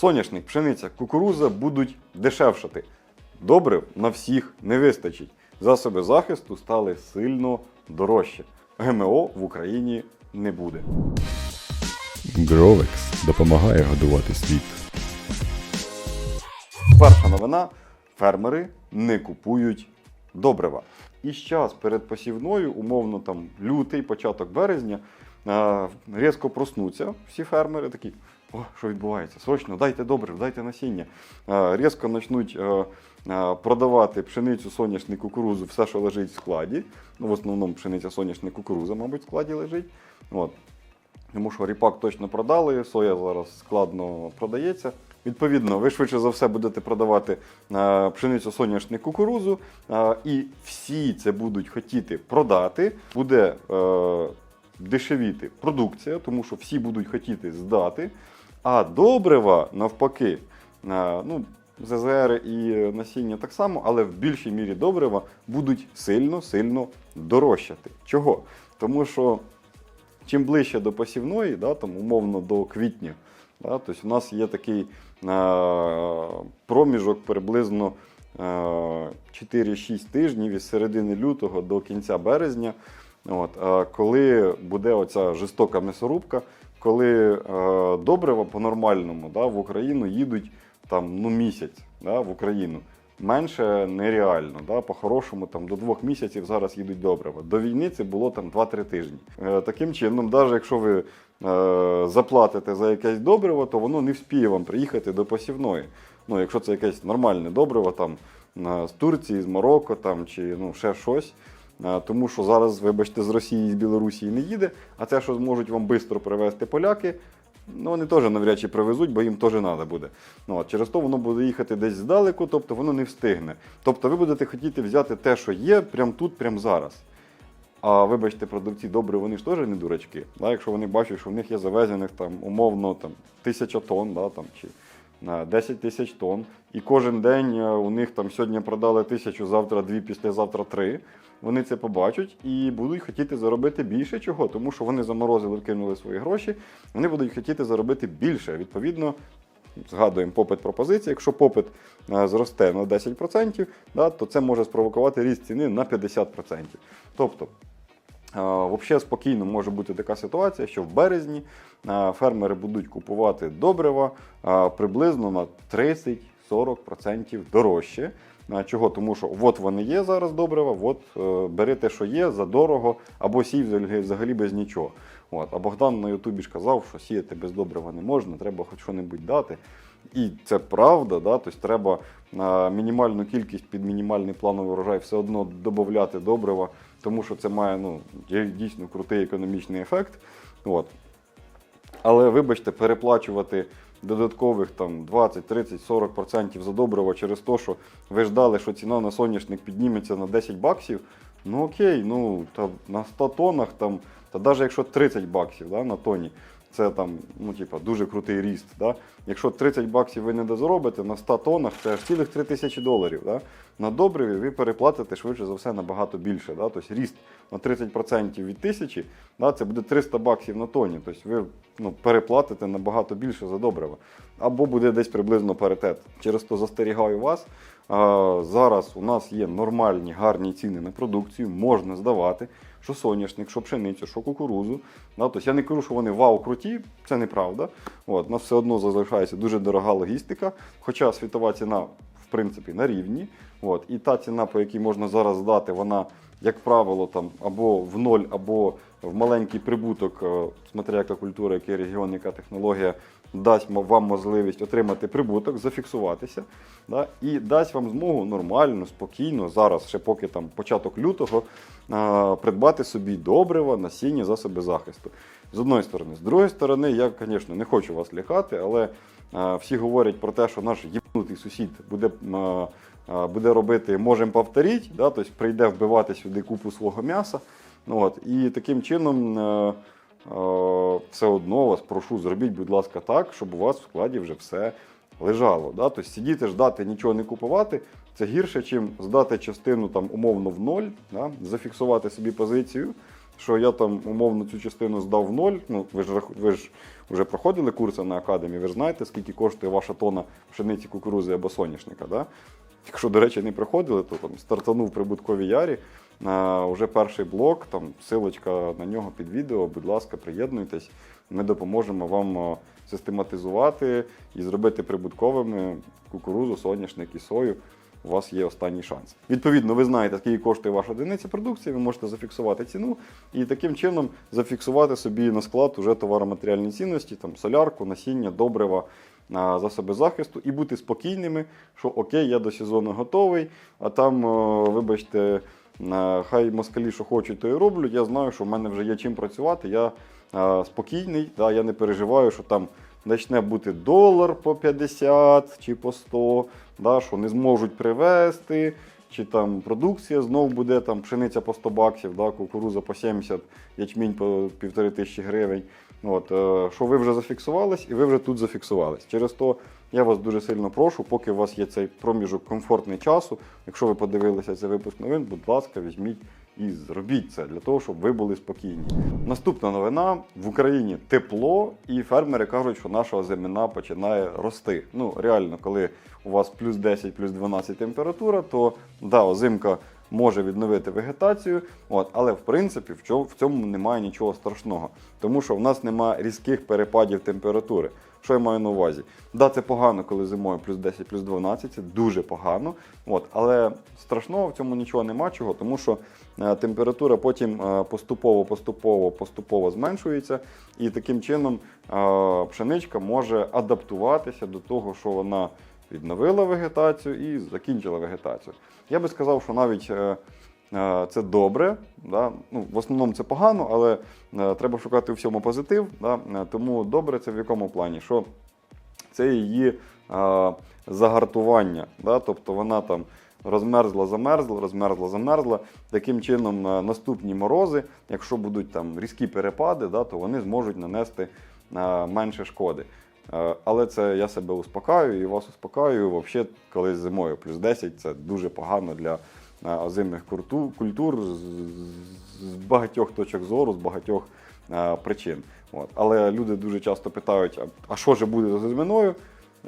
соняшник, пшениця, кукуруза будуть дешевшати. Добрив на всіх не вистачить. Засоби захисту стали сильно дорожче. ГМО в Україні не буде. Гровекс допомагає годувати світ. Перша новина: фермери не купують добрива. І час перед посівною, умовно там лютий, початок березня, різко проснуться всі фермери такі. О, що відбувається? Срочно, дайте добрив, дайте насіння. Різко почнуть е, е, продавати пшеницю, соняшник, кукурузу, все, що лежить в складі. Ну, в основному пшениця, соняшник, кукуруза, мабуть, в складі лежить. От. Тому що ріпак точно продали, соя зараз складно продається. Відповідно, ви швидше за все будете продавати е, пшеницю, соняшник, кукурузу, і всі це будуть хотіти продати. Буде дешевіти продукція, тому що всі будуть хотіти здати. А добрива, навпаки, е, ну, ЗЗР і насіння так само, але в більшій мірі добрива будуть сильно-сильно дорожчати. Чого? Тому що чим ближче до посівної, да, там, умовно до квітня, да, тобто у нас є такий е, проміжок приблизно е, 4-6 тижнів із середини лютого до кінця березня, от, е, коли буде оця жорстока м'ясорубка, коли е, добрива по-нормальному да, в Україну їдуть там, ну, місяць да, в Україну. Менше нереально. Да? По-хорошому там, до двох місяців зараз їдуть добрива. До війни це було там 2-3 тижні. Е, таким чином, навіть якщо ви е, заплатите за якесь добриво, то воно не вспіє вам приїхати до посівної. Ну, якщо це якесь нормальне добриво там, е, з Турції, з Марокко там, чи ну, ще щось. Е, Тому що зараз, вибачте, з Росії і з Білорусі не їде, а це, що зможуть вам швидко привезти поляки, ну вони теж навряд чи привезуть, бо їм теж треба буде. Ну, от, через то воно буде їхати десь здалеку, тобто воно не встигне. Тобто ви будете хотіти взяти те, що є, прямо тут, прямо зараз. А вибачте, продавці добре, вони ж теж не дурачки. Да? Якщо вони бачать, що в них є завезених там, умовно там, тисяча тонн, да, там, чи е, 10 тисяч тонн, і кожен день е, у них там сьогодні продали тисячу, завтра дві, післязавтра три. Вони це побачать і будуть хотіти заробити більше чого, тому що вони заморозили, вкинули свої гроші, вони будуть хотіти заробити більше. Відповідно, згадуємо попит пропозиції. Якщо попит е, зросте на 10%, да, то це може спровокувати ріст ціни на 50%. Тобто, Взагалі спокійно може бути така ситуація, що в березні е, фермери будуть купувати добрива е, приблизно на 30-40% дорожче. Е, Чого? Тому що от вони є зараз добрива, от е, бери те, що є, за дорого, або сій взагалі, без нічого. От. А Богдан на Ютубі ж казав, що сіяти без добрива не можна, треба хоч що-небудь дати. І це правда, да? тобто треба на мінімальну кількість під мінімальний плановий врожай все одно додати добрива, тому що це має ну, дійсно крутий економічний ефект. От. Але вибачте, переплачувати додаткових там 20, 30, 40% за добриво через те, що ви ждали, що ціна на соняшник підніметься на 10 баксів. Ну окей, ну та на 100 тонах там, та навіть якщо 30 баксів да, на тоні, це там, ну, типа, дуже крутий ріст. Да? Якщо 30 баксів ви не дозаробите, на 100 тоннах це аж цілих 3 тисячі доларів. Да? На добриві ви переплатите швидше за все набагато більше. Да? Тобто ріст на 30% від тисячі, да, це буде 300 баксів на тоні. Тобто ви ну, переплатите набагато більше за добриво. Або буде десь приблизно паритет. Через то застерігаю вас. А, зараз у нас є нормальні, гарні ціни на продукцію, можна здавати, що соняшник, що пшеницю, що кукурузу. Да? Тобто я не кажу, що вони вау круті, це неправда. От, у нас все одно залишається дуже дорога логістика, хоча світова ціна, в принципі, на рівні. От, і та ціна, по якій можна зараз здати, вона, як правило, там або в ноль, або в маленький прибуток, е, смотря яка культура, який регіон, яка технологія, дасть вам можливість отримати прибуток, зафіксуватися, да, і дасть вам змогу нормально, спокійно, зараз, ще поки там початок лютого, е, придбати собі добрива, насіння, засоби захисту. З одної сторони. З другої сторони, я, звісно, не хочу вас лякати, але е, всі говорять про те, що наш єбнутий сусід буде, е, буде робити можемо повторити, да, тобто прийде вбивати сюди купу свого м'яса. Ну, от, і таким чином е, все одно вас прошу, зробіть, будь ласка, так, щоб у вас в складі вже все лежало. Да? Тобто сидіти, ждати, нічого не купувати, це гірше, ніж здати частину там, умовно в ноль, да? зафіксувати собі позицію що я там умовно цю частину здав в ноль. Ну, ви ж ви ж вже проходили курси на академії, ви ж знаєте, скільки коштує ваша тона пшениці, кукурузи або соняшника. Да? Якщо, до речі, не приходили, то там стартанув прибуткові ярі. А, вже перший блок, там силочка на нього під відео. Будь ласка, приєднуйтесь. Ми допоможемо вам систематизувати і зробити прибутковими кукурузу, соняшник і сою. У вас є останній шанс. Відповідно, ви знаєте, скільки коштує ваша одиниця продукції, ви можете зафіксувати ціну і таким чином зафіксувати собі на склад уже товароматеріальні цінності, там солярку, насіння, добрива, а, засоби захисту і бути спокійними, що окей, я до сезону готовий, а там, вибачте, а, хай москалі, що хочуть, то і роблять. Я знаю, що в мене вже є чим працювати. Я спокійний, да, я не переживаю, що там почне бути долар по 50 чи по 100, да, що не зможуть привезти. Чи там продукція знов буде там пшениця по 100 баксів, да, кукуруза по 70, ячмінь по півтори тисячі гривень. От, е, що ви вже зафіксувались і ви вже тут зафіксувались. Через то я вас дуже сильно прошу, поки у вас є цей проміжок комфортний часу. Якщо ви подивилися цей випуск новин, будь ласка, візьміть і зробіть це для того, щоб ви були спокійні. Наступна новина: в Україні тепло, і фермери кажуть, що наша озимина починає рости. Ну реально, коли у вас плюс 10, плюс 12 температура, то да, озимка може відновити вегетацію, от, але в принципі в цьому немає нічого страшного, тому що в нас немає різких перепадів температури. Що я маю на увазі? Да, це погано, коли зимою плюс 10, плюс 12, це дуже погано. От, але страшного в цьому нічого нема чого, тому що е, температура потім е, поступово, поступово, поступово зменшується, і таким чином е, пшеничка може адаптуватися до того, що вона відновила вегетацію і закінчила вегетацію. Я би сказав, що навіть е, е, це добре. Да? Ну, в основному це погано, але е, треба шукати у всьому позитив. Да? Е, Тому добре це в якому плані? Що це її е, загартування. Да? Тобто вона там розмерзла, замерзла, розмерзла, замерзла. Таким чином, е, наступні морози, якщо будуть там різкі перепади, да, то вони зможуть нанести е, менше шкоди. Е, Але це я себе успокаюю і вас успокаюю. Взагалі, коли зимою плюс 10, це дуже погано для е, озимих культур з, багатьох точок зору, з багатьох е, причин. Але люди дуже часто питають: а, що ж буде з озиминою?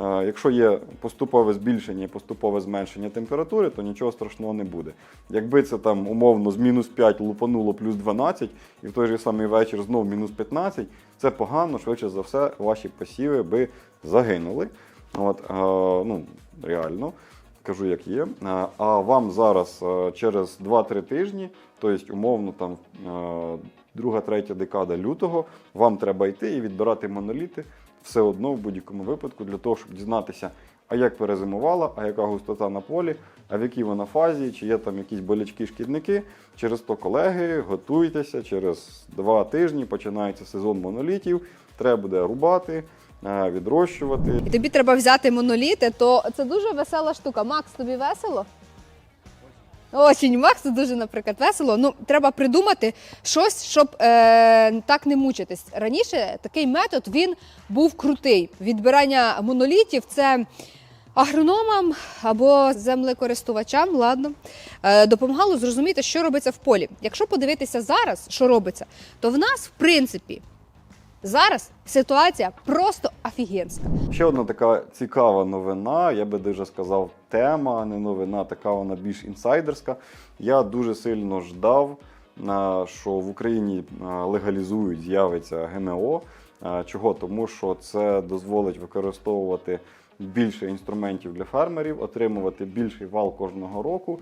Е, Якщо є поступове збільшення і поступове зменшення температури, то нічого страшного не буде. Якби це там умовно з мінус 5 лупануло плюс 12, і в той же самий вечір знов мінус 15, це погано, швидше за все, ваші посіви би загинули. От, е, ну, реально, кажу, як є. Е, А вам зараз е, через 2-3 тижні, тобто умовно там е, друга, третя декада лютого, вам треба йти і відбирати моноліти все одно в будь-якому випадку для того, щоб дізнатися, а як перезимувала, а яка густота на полі, а в якій вона фазі, чи є там якісь болячки, шкідники. Через то, колеги, готуйтеся, через два тижні починається сезон монолітів, треба буде рубати, відрощувати. І тобі треба взяти моноліти, то це дуже весела штука. Макс, тобі весело? Очень, Максу дуже, наприклад, весело. Ну, треба придумати щось, щоб е, так не мучитись. Раніше такий метод він був крутий. Відбирання монолітів це агрономам або землекористувачам, ладно, е, допомагало зрозуміти, що робиться в полі. Якщо подивитися зараз, що робиться, то в нас, в принципі, зараз ситуація просто офігенська. Ще одна така цікава новина, я би дуже сказав, тема, не новина, така вона більш інсайдерська. Я дуже сильно ждав, що в Україні легалізують, з'явиться ГМО. Чого? Тому що це дозволить використовувати більше інструментів для фермерів, отримувати більший вал кожного року,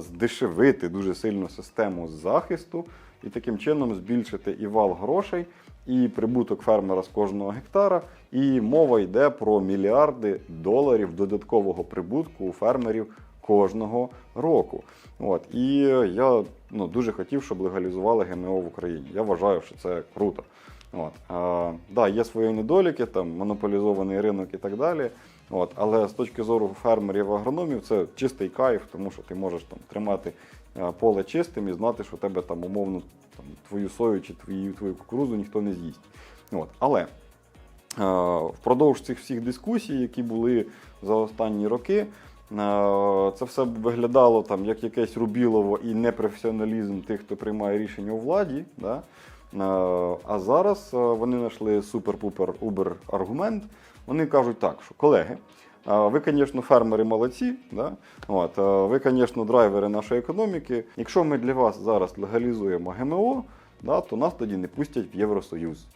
здешевити дуже сильно систему захисту і таким чином збільшити і вал грошей, і прибуток фермера з кожного гектара. І мова йде про мільярди доларів додаткового прибутку у фермерів кожного року. От. І я ну, дуже хотів, щоб легалізували ГМО в Україні. Я вважаю, що це круто. От. А, да, є свої недоліки, там монополізований ринок і так далі. От. Але з точки зору фермерів-агрономів це чистий кайф, тому що ти можеш там тримати поле чистим і знати, що тебе там умовно там, твою сою чи твою, твою кукурузу ніхто не з'їсть. От. Але е, впродовж цих всіх дискусій, які були за останні роки, це все виглядало там як якесь рубілово і непрофесіоналізм тих, хто приймає рішення у владі. Да? Е, А зараз е, вони знайшли супер-пупер убер аргумент. Вони кажуть так, що колеги, Ви, звісно, фермери молодці, да? От, ви, звісно, драйвери нашої економіки. Якщо ми для вас зараз легалізуємо ГМО, да, то нас тоді не пустять в Євросоюз.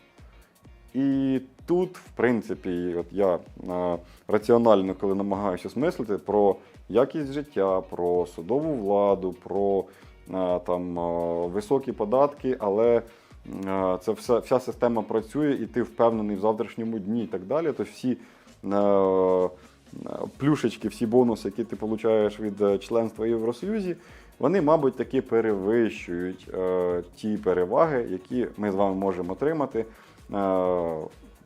І тут, в принципі, от я е, раціонально, коли намагаюся осмислити про якість життя, про судову владу, про е, там, е, високі податки, але е, це вся, вся система працює, і ти впевнений в завтрашньому дні і так далі. Тобто всі е, плюшечки, всі бонуси, які ти отримуєш від е, членства в Євросоюзі, вони, мабуть, таки перевищують е, ті переваги, які ми з вами можемо отримати, е,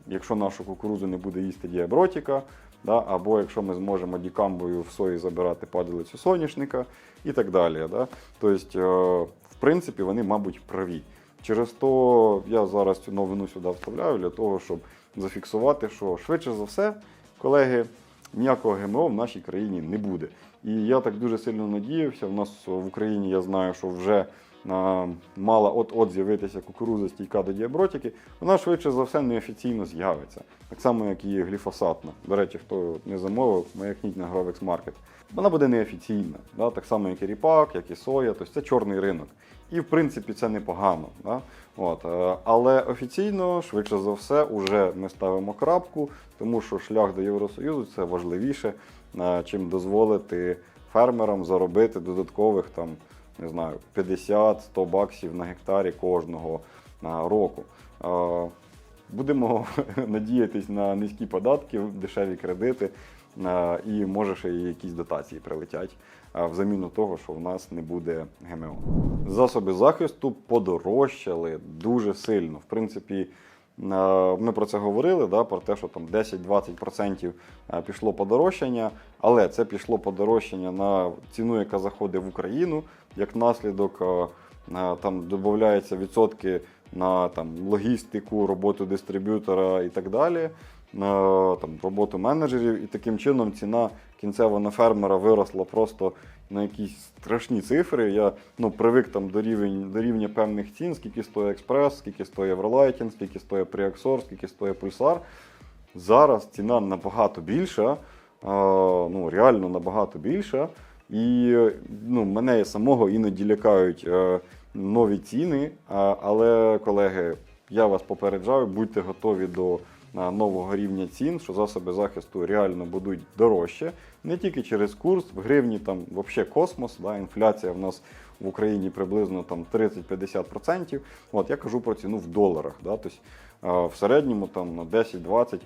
якщо нашу кукурудзу не буде їсти діабротіка, да, або якщо ми зможемо дікамбою в сої забирати падалицю соняшника і так далі. Да. Тобто, е, в принципі, вони, мабуть, праві. Через то я зараз цю новину сюди вставляю для того, щоб зафіксувати, що швидше за все, колеги, ніякого ГМО в нашій країні не буде. І я так дуже сильно надіявся. В нас в Україні я знаю, що вже мала от-от з'явитися кукуруза стійка до діабротики. Вона швидше за все неофіційно з'явиться. Так само, як і гліфосатна. До речі, хто не замовив, маякніть на Grovex Market. Вона буде неофіційна, так само, як і ріпак, як і соя, тобто це чорний ринок. І в принципі це непогано. Да? От, е, але офіційно, швидше за все, уже ми ставимо крапку, тому що шлях до Євросоюзу це важливіше, е, чим дозволити фермерам заробити додаткових там, не знаю, 50-100 баксів на гектарі кожного е, року. Будемо надіятись на низькі податки, дешеві кредити, і може ще якісь дотації прилетять е, в заміну того, що в нас не буде ГМО. Засоби захисту подорожчали дуже сильно. В принципі, е, ми про це говорили, да, про те, що там 10-20% е, пішло подорожчання, але це пішло подорожчання на ціну, яка заходить в Україну. Як наслідок е, е, там додаються відсотки на там, логістику, роботу дистриб'ютора і так далі, там, роботу менеджерів. І таким чином ціна кінцева на фермера виросла просто на якісь страшні цифри. Я ну, привик там до, рівень, до рівня певних цін, скільки стоїть експрес, скільки стоїть Евролайтінг, скільки стоїть Preaxor, скільки стоїть Пульсар. Зараз ціна набагато більша, ну, реально набагато більша. І ну, мене самого іноді лякають е, нові ціни. Але, колеги, я вас попереджаю, будьте готові до нового рівня цін, що засоби захисту реально будуть дорожче. Не тільки через курс, в гривні там взагалі космос, да, інфляція в нас в Україні приблизно там 30-50%. От я кажу про ціну в доларах. Да, тобто, в середньому там на 10-20%.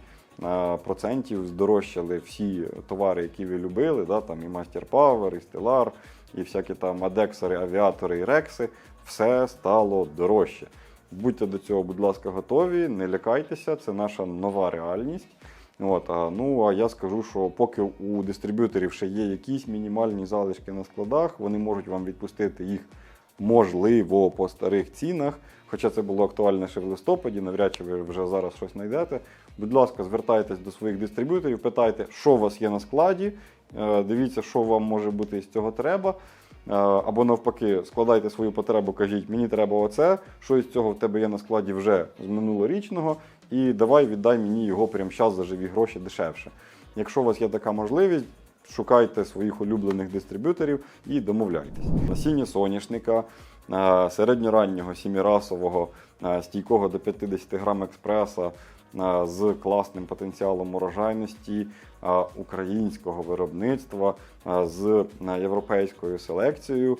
е, Процентів здорожчали всі товари, які ви любили, да, там і Master Power, і Stellar, і всякі там адексори, авіатори і рекси, все стало дорожче. Будьте до цього, будь ласка, готові, не лякайтеся, це наша нова реальність. От, а, ну а я скажу, що поки у дистриб'юторів ще є якісь мінімальні залишки на складах, вони можуть вам відпустити їх можливо по старих цінах. Хоча це було актуально ще в листопаді, навряд чи ви вже зараз щось знайдете. Будь ласка, звертайтесь до своїх дистриб'юторів, питайте, що у вас є на складі, е, дивіться, що вам може бути з цього треба. Е, Або навпаки, складайте свою потребу, кажіть, мені треба оце, що із цього в тебе є на складі вже з минулорічного, і давай віддай мені його прямо зараз за живі гроші дешевше. Якщо у вас є така можливість, шукайте своїх улюблених дистриб'юторів і домовляйтесь. Насіння соняшника е, середньораннього сімірасового, е, стійкого до 50 грам експреса з класним потенціалом урожайності е, українського виробництва е, з е, європейською селекцією,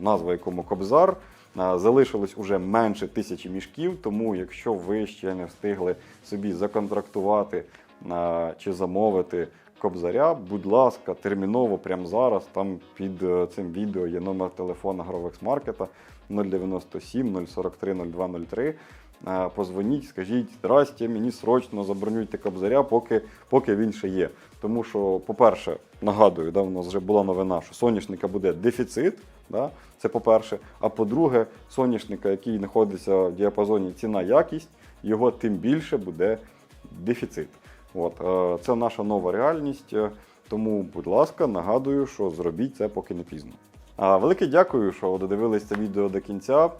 назва якому Кобзар. Е, Залишилось уже менше тисячі мішків, тому якщо ви ще не встигли собі законтрактувати е, чи замовити Кобзаря, будь ласка, терміново прямо зараз. Там під е, цим відео є номер телефона Market 097 043 0203. Е, Позвоніть, скажіть, здрасте, мені срочно забронюйте Кобзаря, поки, поки він ще є. Тому що, по-перше, нагадую, да, у нас вже була новина, що соняшника буде дефіцит. Да? Це по-перше. А по-друге, соняшника, який знаходиться в діапазоні ціна-якість, його тим більше буде дефіцит. От, е, це наша нова реальність. Е, Тому, будь ласка, нагадую, що зробіть це поки не пізно. Велике дякую, що додивились це відео до кінця.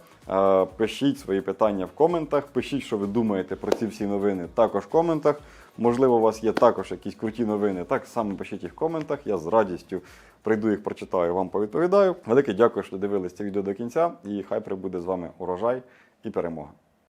Пишіть свої питання в коментах, пишіть, що ви думаєте про ці всі новини також в коментах. Можливо, у вас є також якісь круті новини. Так само пишіть їх в коментах. Я з радістю прийду їх, прочитаю, вам повідповідаю. Велике дякую, що дивились це відео до кінця, і хай прибуде з вами урожай і перемога.